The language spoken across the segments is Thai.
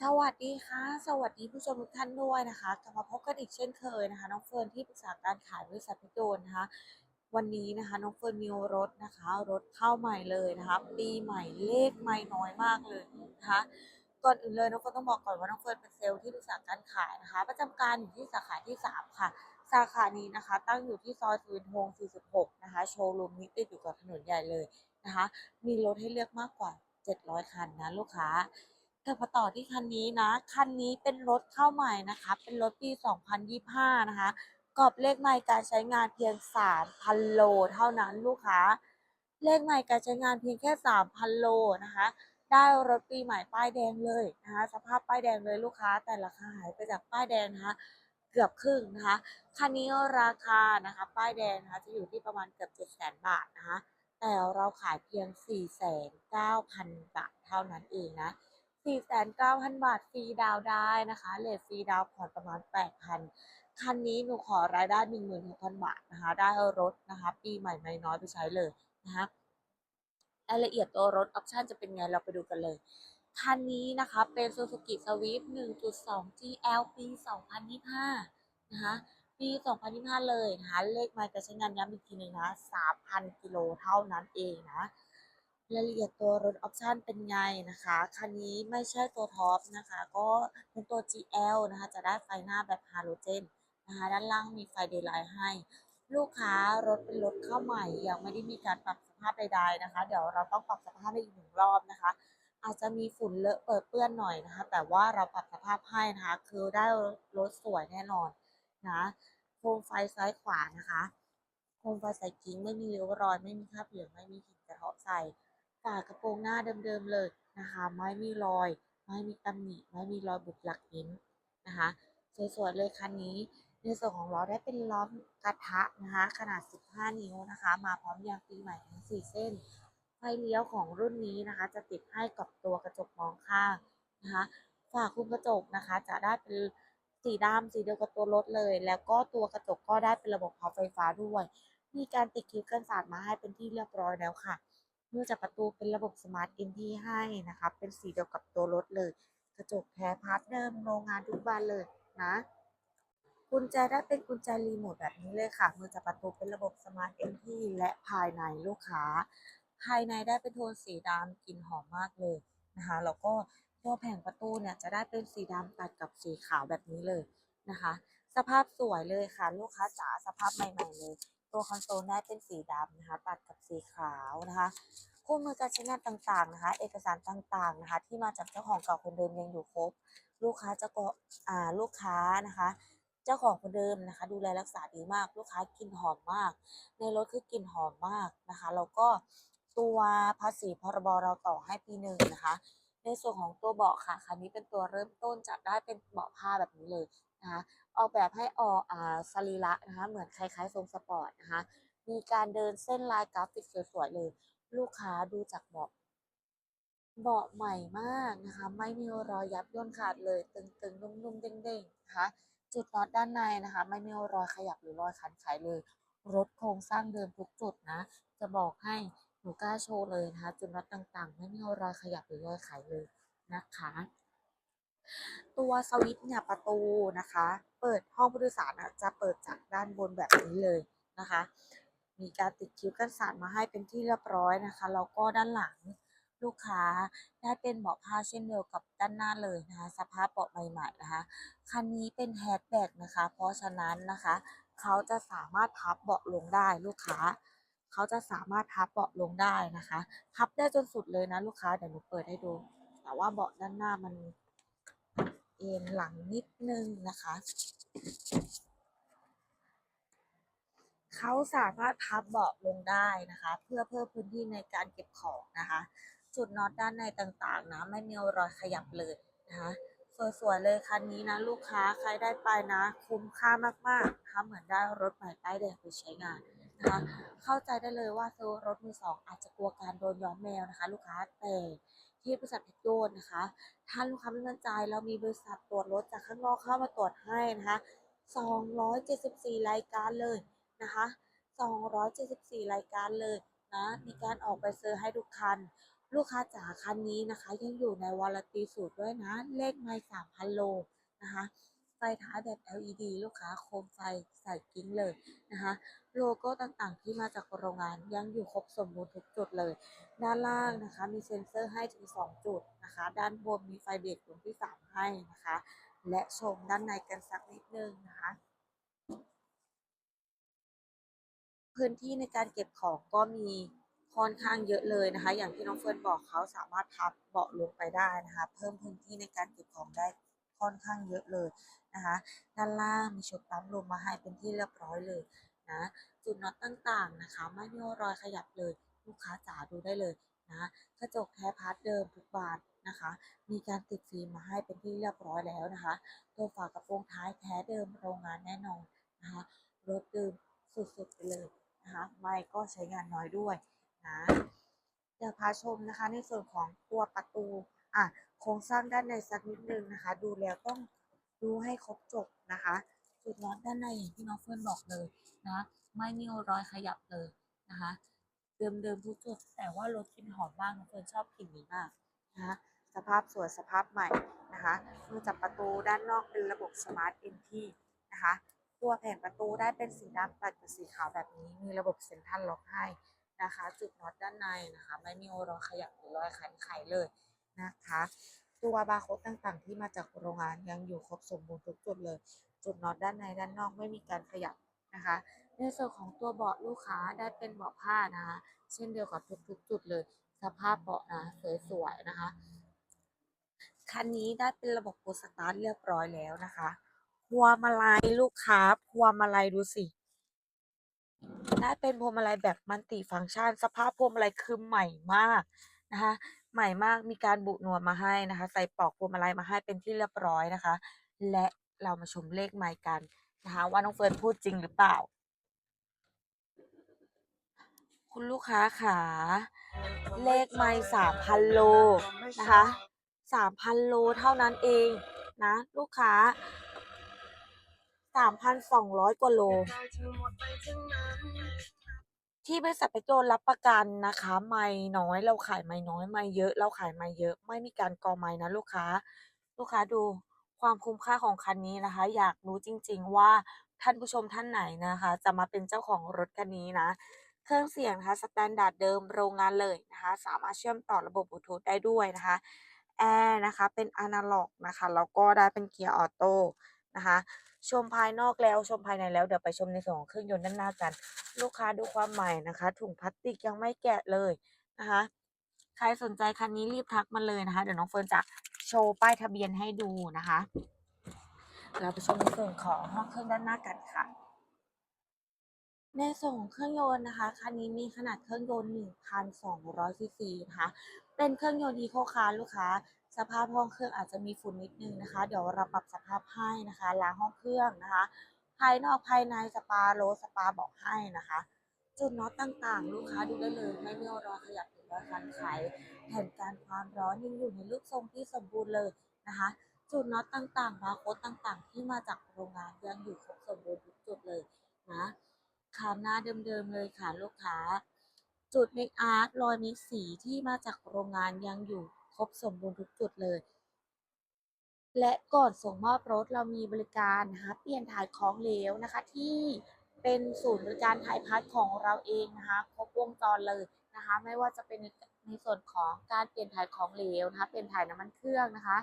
สวัสดีค่ะ สวัสดีผู้ชมทุกท่านด้วยนะคะกลับมาพบกันอีกเช่นเคยนะคะ น้องเฟิร์นที่ปรึกษาการขายบริษัทพิโดนนะคะ วันนี้นะคะน้องเฟิร์นมีรถนะคะ รถเข้าใหม่เลยนะคะปีใหม่เลขไม่น้อยมากเลยนะคะก่อนอื่นเลยน้องเฟิร์นต้องบอกก่อนว่าน้องเฟิร์นเป็นเซลล์ที่ปรึกษาการขายนะคะ ประจำการอยู่ที่สาขาที่ 3 ค่ะ สาขานี้นะคะ ตั้งอยู่ที่ซอยสุวินทวงศ์46 นะคะ โชว์รูมนี้ติดอยู่กับถนนใหญ่เลยนะคะ มีรถให้เลือกมากกว่า 700 คันนะลูกค้า กลับมาต่อที่คันนี้นะ คันนี้เป็นรถเข้าใหม่นะคะ เป็นรถปี 2025 นะคะ กรอบเลขใหม่การใช้งานเพียง 3,000 โลเท่านั้นลูกค้า เลขใหม่การใช้งานเพียงแค่ 3,000 โลนะคะ ได้รถปีใหม่ป้ายแดงเลยนะคะ สภาพป้ายแดงเลยลูกค้า แต่ราคาหายไปจากป้ายแดงนะคะ เกือบครึ่งนะคะ คันนี้ราคานะคะ ป้ายแดงนะคะ จะอยู่ที่ประมาณเกือบ 700,000 บาทนะคะ แต่เราขายเพียง 4,900,000บาทเท่านั้นเองนะ 4,900 บาทฟรีดาวได้นะคะเลทฟรีดาวผ่อนประมาณ 8,000 คันนี้หนูขอรายได้ 16,000 บาทนะคะ ได้รถนะคะ ปีใหม่ไม่น้อยไปใช้เลยนะคะรายละเอียดตัวรถออปชันจะเป็นไงเราไปดูกันเลย คันนี้นะคะเป็น Suzuki Swift 1.2 GL ปี 2025 นะคะปี 2025 เลยนะคะ เลขไมล์การใช้งานย้ำอีกทีหนึ่งนะ 3,000 กิโลเท่านั้นเองนะ รายละเอียดตัวรถออปชันเป็นไงนะคะ คันนี้ไม่ใช่ตัวท็อปนะคะ ก็เป็นตัว GL นะคะ จะได้ไฟหน้าแบบฮาโลเจนนะคะ ด้านล่างมีไฟเดย์ไลท์ให้ ลูกค้ารถเป็นรถเข้าใหม่ ยังไม่ได้มีการปรับสภาพใดๆนะคะ เดี๋ยวเราต้องปรับสภาพอีกหนึ่งรอบนะคะ อาจจะมีฝุ่นเลอะเปิดเปื้อนหน่อยนะคะ แต่ว่าเราปรับสภาพให้นะคะ คือได้รถสวยแน่นอนนะโคมไฟซ้ายขวานะคะโคมไฟใส่กิ้งไม่มีริ้วรอย ไม่มีคราบเหลืองไม่มีหินกระเทาะใส่ ฝากระโปรงหน้าเดิมๆเลยนะคะ ไม่มีรอย ไม่มีตำหนิ ไม่มีรอยบุบหลักนิ้นนะคะ สวยๆเลยคันนี้ ในส่วนของล้อได้เป็นล้อกระทะนะคะ ขนาด 15 นิ้วนะคะ มาพร้อมยางปีใหม่ทั้ง 4 เส้น ไฟเลี้ยวของรุ่นนี้นะคะ จะติดให้กับตัวกระจกมองข้างนะคะ ฝาคุมกระจกนะคะ จะได้เป็นสีดำสีเดียวกับตัวรถเลย แล้วก็ตัวกระจกก็ได้เป็นระบบพับไฟฟ้าด้วย มีการติดคลิปกันสาดมาให้เป็นที่เรียบร้อยแล้วค่ะ มื่อจากประตูเป็นระบบสมาร์ทอินที่ให้นะคะเป็นสีเดียวกับตัวรถเลย กระจกแท้พาร์ทเดิมโรงงานทุกบานเลยนะกุญแจได้เป็นกุญแจรีโมทแบบนี้เลยค่ะ มือจับประตูเป็นระบบสมาร์ทเอ็นทีและภายในลูกค้า ภายในได้เป็นโทนสีดำกลิ่นหอมมากเลยนะคะแล้วก็ตัวแผงประตูเนี่ยจะได้เป็นสีดำตัดกับสีขาวแบบนี้เลยนะคะ สภาพสวยเลยค่ะ ลูกค้าจ๋าสภาพใหม่ ๆ เลย ตัวคอนโซลได้เป็นสีดำนะคะ ตัดกับสีขาวนะคะคู่มือการใช้งานต่างๆนะคะ เอกสารต่างๆนะคะ ที่มาจากเจ้าของเก่าคนเดิมยังอยู่ครบ ลูกค้าจะก็อ่าลูกค้านะคะ เจ้าของคนเดิมนะคะ ดูแลรักษาดีมาก ลูกค้ากลิ่นหอมมาก ในรถคือกลิ่นหอมมากนะคะแล้วก็ตัวภาษีพรบเราต่อให้ปีหนึ่งนะคะ ในส่วนของตัวเบาะค่ะคันนี้เป็นตัวเริ่มต้นจะได้เป็นเบาะผ้าแบบนี้เลยนะคะ ออกแบบให้ออกอ่าสรีระนะคะเหมือนคล้ายๆทรงสปอร์ตนะคะมีการเดินเส้นลายกราฟิกสวยๆเลย ลูกค้าดูจากเบาะเบาะใหม่มากนะคะ ไม่มีรอยยับย่นขาดเลย ตึงๆ นุ่มๆ เด้งๆนะคะจุดน็อตด้านในนะคะ ไม่มีรอยขยับหรือรอยขันไขเลย รถโครงสร้างเดิมทุกจุดนะ จะบอกให้หนูกล้าโชว์เลยนะคะ จุดน็อตต่างๆ ไม่มีรอยขยับหรือรอยไขเลยนะคะ ตัวสวิตช์เนี่ยประตูนะคะ เปิดห้องผู้โดยสารอะจะเปิดจากด้านบนแบบนี้เลยนะคะ มีการติดคิ้วกันสาดมาให้เป็นที่เรียบร้อยนะคะแล้วก็ด้านหลังลูกค้าได้เป็นเบาะผ้าเช่นเดียวกับด้านหน้าเลยนะคะสภาพเบาะใหม่ๆนะคะคันนี้เป็นแฮชแบ็กนะคะ เพราะฉะนั้นนะคะ เขาจะสามารถพับเบาะลงได้ลูกค้า เขาจะสามารถพับเบาะลงได้นะคะ พับได้จนสุดเลยนะลูกค้าเดี๋ยวหนูเปิดให้ดู แต่ว่าเบาะด้านหน้ามัน เอ็นหลังนิดนึงนะคะ เขาสามารถพับเบาะลงได้นะคะ เพื่อเพิ่มพื้นที่ในการเก็บของนะคะ จุดน็อตด้านในต่างๆนะไม่มีรอยขยับเลยนะคะสวยๆเลยคันนี้นะลูกค้าใครได้ไปนะ คุ้มค่ามากๆนะคะเหมือนได้รถใหม่ป้ายแดงไปใช้งาน นะคะ เข้าใจได้เลยว่าซื้อรถมือสองอาจจะกลัวการโดนย้อมแมวนะคะ ลูกค้าแต่ที่บริษัทเพชรโยนนะคะ ถ้าลูกค้าไม่มั่นใจเรามีบริษัทตรวจรถจากข้างนอกเข้ามาตรวจให้นะคะ274 รายการเลยนะคะ274 รายการเลยนะมีการออกใบเซอร์ให้ทุกคัน ลูกค้าจ๋าคันนี้นะคะ ยังอยู่ในวารันตีสูตรด้วยนะ เลขไม่สามพันโลนะคะ ไฟท้ายแบบ LED ลูกค้าโคมไฟใส่กิ้งเลยนะคะ โลโก้ต่างๆ ที่มาจากโรงงานยังอยู่ครบสมบูรณ์ทุกจุดเลย ด้านล่างนะคะมีเซ็นเซอร์ให้ถึง 2 จุดนะคะ ด้านบนมีไฟเบรกดวงที่ 3 ให้นะคะ และชมด้านในกันสักนิดนึงนะคะพื้นที่ในการเก็บของก็มีค่อนข้างเยอะเลยนะคะ อย่างที่น้องเฟิร์นบอกเขาสามารถพับเบาะลงไปได้นะคะ เพิ่มพื้นที่ในการเก็บของได้ ค่อนข้างเยอะเลยนะคะ ด้านล่างมีชุดปั๊มลมมาให้เป็นที่เรียบร้อยเลยนะจุดน็อตต่างๆนะคะ ไม่มีรอยขยับเลย ลูกค้าจ๋าดูได้เลยนะกระจกแท้พาร์ทเดิมทุกบานนะคะ มีการติดฟิล์มมาให้เป็นที่เรียบร้อยแล้วนะคะ ตัวฝากระโปรงท้ายแท้เดิมโรงงานแน่นอนนะคะรถเดิมสุดๆไปเลยนะคะไม่ก็ใช้งานน้อยด้วยนะเดี๋ยวพาชมนะคะในส่วนของตัวประตูอะ โครงสร้างด้านในสักนิดนึงนะคะ ดูแล้วต้องดูให้ครบจบนะคะจุดน็อตด้านในอย่างที่น้องเฟิร์นบอกเลยนะไม่มีรอยขยับเลยนะคะเดิมๆทุกจุดแต่ว่ารถกลิ่นหอมมากน้องเฟิร์นชอบกลิ่นนี้มากนะคะสภาพสวยสภาพใหม่นะคะมือจับประตูด้านนอกเป็นระบบสมาร์ทเอ็นทีนะคะ ตัวแผงประตูได้เป็นสีดำตัดกับสีขาวแบบนี้ มีระบบเซ็นทรัลล็อกให้นะคะ จุดน็อตด้านในนะคะ ไม่มีรอยขยับหรือรอยขันไขเลย นะคะ ตัวบาร์โค้ดต่างๆ ที่มาจากโรงงานยังอยู่ครบสมบูรณ์ทุกจุดเลย จุดน็อตด้านในด้านนอกไม่มีการขยับนะคะ ในส่วนของตัวเบาะลูกค้าได้เป็นเบาะผ้านะคะเช่นเดียวกับทุกๆ จุดเลย สภาพเบาะนะสวยๆนะคะคันนี้ได้เป็นระบบโพสตาร์ทเรียบร้อยแล้วนะคะพวงมาลัยลูกค้าพวงมาลัยดูสิ ได้เป็นพวงมาลัยแบบมัลติฟังก์ชัน สภาพพวงมาลัยคือใหม่มากนะคะ ใหม่มากมีการบุนวมมาให้นะคะ ใส่ปลอกพวงมาลัยมาให้เป็นที่เรียบร้อยนะคะ และเรามาชมเลขไมค์กันนะคะ ว่าน้องเฟิร์นพูดจริงหรือเปล่า คุณลูกค้าขาเลขไมค์สามพันโลนะคะสามพันโลเท่านั้นเองนะ ลูกค้าสามพันสองร้อยกว่าโล ที่บริษัทเพชรโจรรับประกันนะคะ ไม่น้อยเราขายไม่น้อยไม่เยอะ เราขายไม่เยอะ ไม่มีการกอไม่นะลูกค้า ลูกค้าดูความคุ้มค่าของคันนี้นะคะ อยากรู้จริง ๆ ว่าท่านผู้ชมท่านไหนนะคะ จะมาเป็นเจ้าของรถคันนี้นะ เครื่องเสียงนะคะสแตนดาร์ดเดิมโรงงานเลยนะคะ สามารถเชื่อมต่อระบบบลูทูธได้ด้วยนะคะแอร์นะคะเป็นอนาล็อกนะคะแล้วก็ได้เป็นเกียร์ออโต้นะคะ ชมภายนอกแล้วชมภายในแล้วเดี๋ยวไปชมในส่วนของเครื่องยนต์ด้านหน้ากัน ลูกค้าดูความใหม่นะคะ ถุงพลาสติกยังไม่แกะเลยนะคะใครสนใจคันนี้รีบทักมาเลยนะคะ เดี๋ยวน้องเฟิร์นจะโชว์ป้ายทะเบียนให้ดูนะคะ เราไปชมในส่วนของห้องเครื่องด้านหน้ากันค่ะ ในส่วนของเครื่องยนต์นะคะคันนี้มีขนาดเครื่องยนต์1,200ซีซีนะคะ เป็นเครื่องยนต์อีโคคาร์ลูกค้า สภาพห้องเครื่องอาจจะมีฝุ่นนิดนึงนะคะ เดี๋ยวเราปรับสภาพให้นะคะล้างห้องเครื่องนะคะ ภายนอกภายในสปาโรสสปาบอกให้นะคะ จุดน็อตต่างๆ ลูกค้าดูได้เลยไม่มีรอขยับหรือรอคันไขแผ่นการความร้อนยังอยู่ในรูปทรงที่สมบูรณ์เลยนะคะ จุดน็อตต่างๆบาร์โค้ดต่างๆ ที่มาจากโรงงานยังอยู่ครบสมบูรณ์ทุกจุดเลยนะคามหน้าเดิมๆเลยค่ะลูกค้า จุดเมคอาร์ตรอยมิกสีที่มาจากโรงงานยังอยู่ ครบสมบูรณ์ทุกจุดเลย และก่อนส่งมอบรถเรามีบริการนะคะเปลี่ยนถ่ายของเหลวนะคะ ที่เป็นศูนย์บริการถ่ายพัดของเราเองนะคะครบวงจรเลยนะคะ ไม่ว่าจะเป็นในส่วนของการเปลี่ยนถ่ายของเหลวนะคะ เปลี่ยนถ่ายน้ำมันเครื่องนะคะ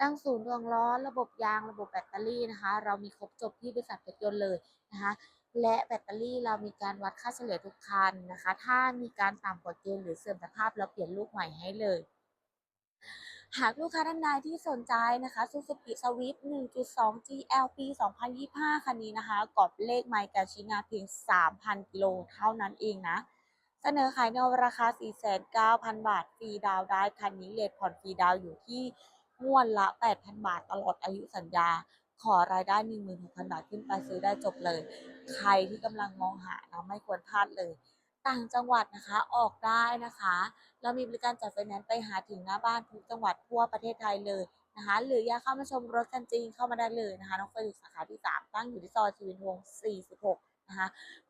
ตั้งศูนย์ดวงล้อระบบยางระบบแบตเตอรี่นะคะ เรามีครบจบที่บริษัทเพชรยนต์เลยนะคะและแบตเตอรี่เรามีการวัดค่าเฉลี่ยทุกคันนะคะ ถ้ามีการต่ำกว่าเกณฑ์หรือเสื่อมสภาพเราเปลี่ยนลูกใหม่ให้เลย หากลูกค้าท่านใดที่สนใจนะคะ Suzuki Swift 1.2 GL ปี 2025 คันนี้นะคะกรอบเลขไมล์กาช้งาเพียง 3,000 กิโลเท่านั้นเองนะ เสนอขายในราคา 4,900 บาท ฟรีดาวได้ คันนี้เลทผ่อนฟรีดาวอยู่ที่งวดละ 8,000 บาทตลอดอายุสัญญา ขอรายได้ 16,000 บาทขึ้นไปซื้อได้จบเลย ใครที่กำลังมองหาเนะไม่ควรพลาดเลย ต่างจังหวัดนะคะออกได้นะคะเรามีบริการจัดไฟแนนซ์ไปหาถึงหน้าบ้านทุกจังหวัดทั่วประเทศไทยเลยนะคะหรืออยากเข้ามาชมรถกันจริงเข้ามาได้เลยนะคะน้องเฟยอยู่สาขาที่ 3 ตั้งอยู่ที่ซอยสุวินทวงศ์46 นะคะ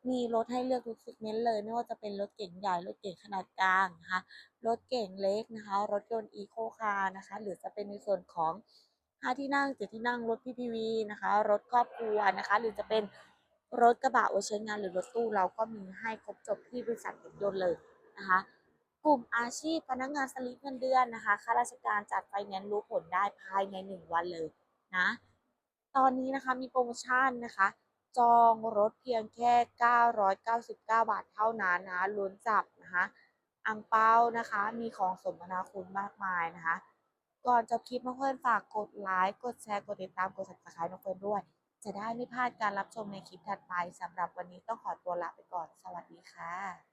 มีรถให้เลือกทุกเซกเมนต์เลย ไม่ว่าจะเป็นรถเก๋งใหญ่ รถเก๋งขนาดกลางนะคะ รถเก๋งเล็กนะคะ รถยนต์อีโคคาร์นะคะ หรือจะเป็นในส่วนของ5ที่นั่ง7ที่นั่งรถ PPV นะคะ รถครอบครัวนะคะ หรือจะเป็น รถกระบะไว้ใช้งานหรือรถตู้เราก็มีให้ครบจบที่บริษัทรถยนต์เลยนะคะกลุ่มอาชีพพนักงานสลิปเงินเดือนนะคะข้าราชการจัดไฟแนนซ์รู้ผลได้ภายใน 1 วันเลยนะตอนนี้นะคะมีโปรโมชั่นนะคะ จองรถเพียงแค่ 999 บาทเท่านั้นนะคะลุ้นจับนะคะอังเปานะคะมีของสมนาคุณมากมายนะคะ ก่อนจบคลิปน้องเพื่อนฝากกดไลค์กดแชร์กดติดตามกด subscribe น้องเพื่อนด้วย จะได้ไม่พลาดการรับชมในคลิปถัดไปสำหรับวันนี้ต้องขอตัวลาไปก่อน สวัสดีค่ะ